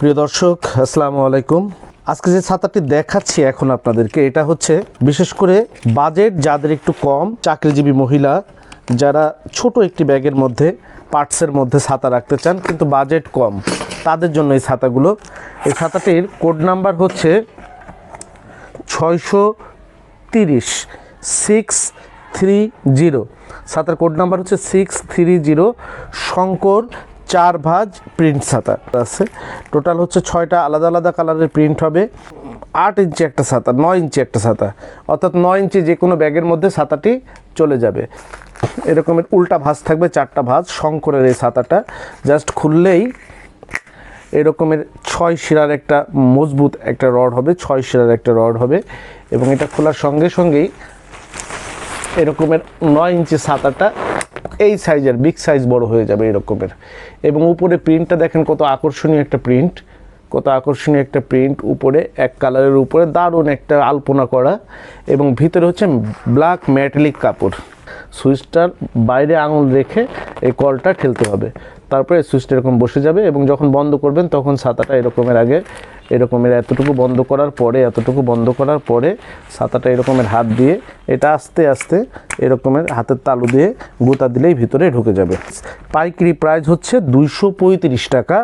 প্রিয় দর্শক, আসসালামু আলাইকুম। আজকে যে ছাতাটি দেখাচ্ছি এখন আপনাদেরকে, এটা হচ্ছে বিশেষ করে বাজেট যাদের একটু কম, চাকরিজীবী মহিলা, যারা ছোট একটি ব্যাগের মধ্যে, পার্টসের মধ্যে ছাতা রাখতে চান, কিন্তু বাজেট কম, তাদের জন্য এই ছাতাগুলো। এই ছাতাটির কোড নাম্বার হচ্ছে ছয়শো তিরিশ সিক্স থ্রি জিরো ছাতার কোড নাম্বার হচ্ছে সিক্স থ্রি জিরো শঙ্কর চার ভাজ প্রিন্ট ছাতা আছে। টোটাল হচ্ছে ছয়টা আলাদা আলাদা কালারের প্রিন্ট হবে। আট ইঞ্চি একটা ছাতা নয় ইঞ্চি একটা ছাতা অর্থাৎ নয় ইঞ্চি যে কোনো ব্যাগের মধ্যে ছাতাটি চলে যাবে। এরকমের উল্টা ভাঁজ থাকবে, চারটা ভাঁজ শঙ্করের এই ছাতাটা জাস্ট খুললেই এরকমের ছয় শিরার একটা মজবুত একটা রড হবে, ছয় শিরার একটা রড হবে এবং এটা খোলার সঙ্গে সঙ্গেই এরকমের নয় ইঞ্চি ছাতাটা এই সাইজের বিগ সাইজ বড় হয়ে যাবে এরকমের। এবং উপরে প্রিন্টটা দেখেন কত আকর্ষণীয় একটা প্রিন্ট কত আকর্ষণীয় একটা প্রিন্ট উপরে এক কালারের উপরে দারুণ একটা আলপনা করা, এবং ভিতরে হচ্ছে ব্ল্যাক ম্যাটেলিক কাপড়। সুইচটার বাইরে আঙুল রেখে এই কলটা খেলতে হবে। তারপরে সুইচটা এরকম বসে যাবে এবং যখন বন্ধ করবেন তখন ছাতাটা এরকমের আগে, এরকমের এতটুকু বন্ধ করার পরে, এতটুকু বন্ধ করার পরে ছাতাটা এরকমের হাত দিয়ে, এটা আস্তে আস্তে এরকমের হাতের তালু দিয়ে গোতা দিলেই ভিতরে ঢুকে যাবে। পাইকারি প্রাইস হচ্ছে দুইশো পঁয়ত্রিশ টাকা।